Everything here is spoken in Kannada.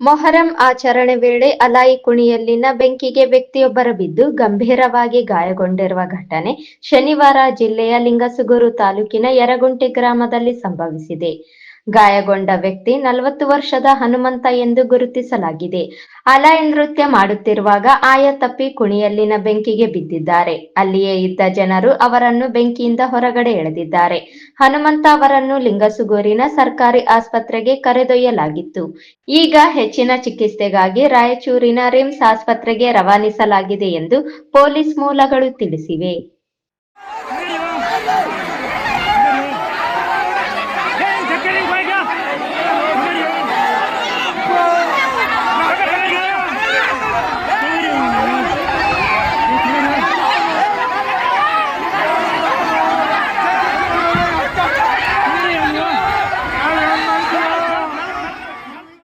ಮೊಹರಂ ಆಚರಣೆ ವೇಳೆ ಅಲಾಯಿ ಕುಣಿಯಲ್ಲಿನ ಬೆಂಕಿಗೆ ವ್ಯಕ್ತಿಯೊಬ್ಬರ ಬಿದ್ದು ಗಂಭೀರವಾಗಿ ಗಾಯಗೊಂಡಿರುವ ಘಟನೆ ಶನಿವಾರ ಜಿಲ್ಲೆಯ ಲಿಂಗಸುಗೂರು ತಾಲೂಕಿನ ಯರಗುಂಟೆ ಗ್ರಾಮದಲ್ಲಿ ಸಂಭವಿಸಿದೆ. ಗಾಯಗೊಂಡ ವ್ಯಕ್ತಿ ನಲವತ್ತು ವರ್ಷದ ಹನುಮಂತ ಎಂದು ಗುರುತಿಸಲಾಗಿದೆ. ಅಲಾಯಿ ನೃತ್ಯ ಮಾಡುತ್ತಿರುವಾಗ ಆಯ ತಪ್ಪಿ ಕುಣಿಯಲ್ಲಿನ ಬೆಂಕಿಗೆ ಬಿದ್ದಿದ್ದಾರೆ. ಅಲ್ಲಿಯೇ ಇದ್ದ ಜನರು ಅವರನ್ನು ಬೆಂಕಿಯಿಂದ ಹೊರಗಡೆ ಎಳೆದಿದ್ದಾರೆ. ಹನುಮಂತ ಅವರನ್ನು ಲಿಂಗಸುಗೂರಿನ ಸರ್ಕಾರಿ ಆಸ್ಪತ್ರೆಗೆ ಕರೆದೊಯ್ಯಲಾಗಿತ್ತು. ಈಗ ಹೆಚ್ಚಿನ ಚಿಕಿತ್ಸೆಗಾಗಿ ರಾಯಚೂರಿನ ರಿಮ್ಸ್ ಆಸ್ಪತ್ರೆಗೆ ರವಾನಿಸಲಾಗಿದೆ ಎಂದು ಪೊಲೀಸ್ ಮೂಲಗಳು ತಿಳಿಸಿವೆ.